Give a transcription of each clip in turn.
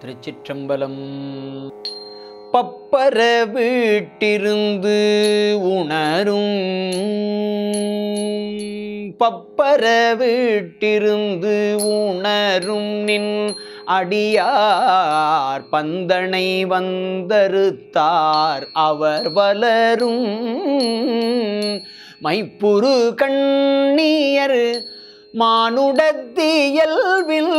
திருச்சிற்றம்பலம். பப்பர வீட்டிருந்து உணரும். பப்பர வீட்டிருந்து உணரும் நின் அடியார். பந்தனை வந்தருத்தார் அவர் வளரும். மைப்புரு கண்ணியர் மானுடத்தியல்வில்.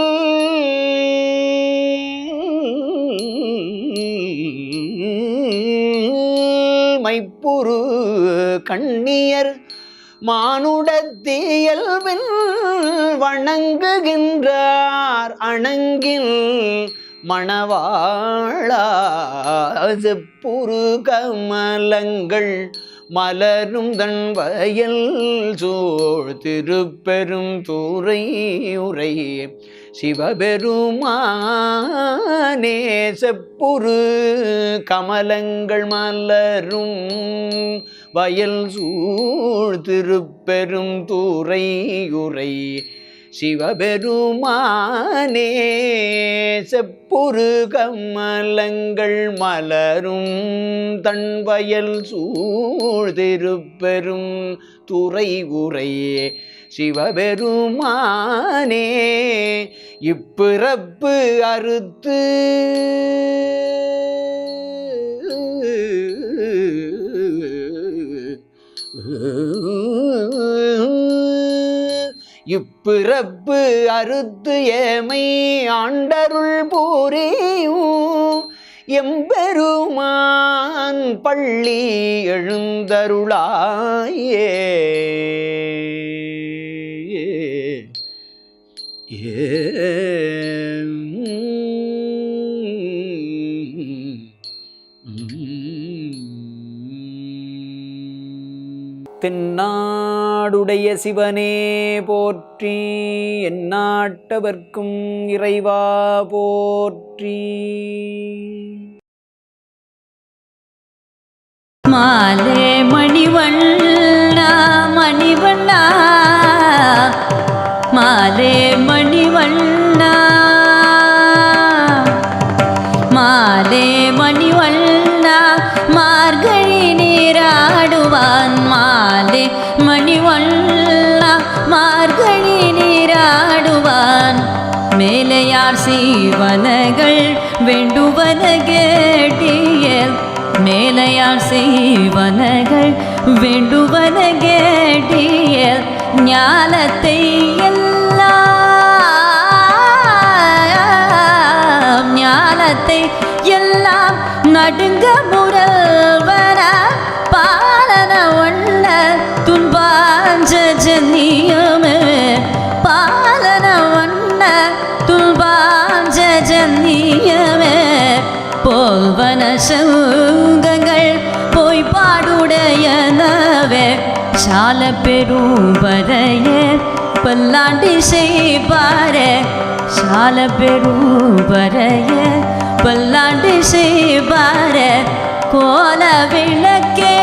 மைப்புரு கண்ணியர் மானுடத்தியல்வில் வணங்குகின்றார் அணங்கில் மணவாழா செப்புரு கமலங்கள் மலரும் தன் வயல் சோழ் திருப்பெரும் தூரை உரை. சிவபெருமானே செப்புரு கமலங்கள் மலரும் வயல் சூழ் திருப்பெரும் தூரை உரை. சிவபெருமானே செப்புரு கமலங்கள் மலரும் தன் வயல் சூழ் துறை உரையே. சிவபெருமானே இப்பிறப்பு அறுத்து இப்பிறப்பு அறுத்து ஏமை ஆண்டருள் பூரியும். எம்பெருமான் பள்ளி எழுந்தருளாயே. ஏ. தென்னாடுடைய சிவனே போற்றி எந்நாட்டவர்க்கும் இறைவா போற்றி. மாலே மணிவண்ணா மணிவண்ணா மாலே மணிவண்ணா. மாலே மணிவண்ணா மா மணிவண்ணா மார்கழி நீராடுவான். மேலையார் செய்வனகள் வேண்டுவன கேட்டிய மேலையார் செய்வனகள் வேண்டுவன கேட்டிய ஞானத்தை எல்லாம் துன்பாஞ்ச ஜன்னியமே போல்வன சங்கங்கள் போய் பாடுடையனவே. சால பெரும்பரைய பல்லாண்டி செய்வாரே. சால பெரும்பரைய பல்லாண்டி செய்பாரே கோல விளக்கே.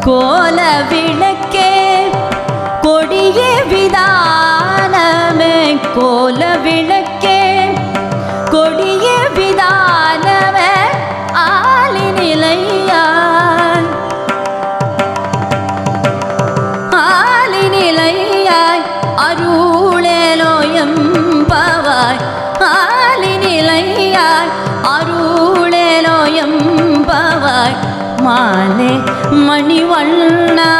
கோல விளக்கே. கொடிய விதா போல விளக்கே கொடிய விதானமே ஆலி நிலையாய். ஆலி நிலையாய் அருளேலோயம் பவாய் ஆலி நிலையாய் அருளேலோயம் பவாய் மாலே மணிவண்ணா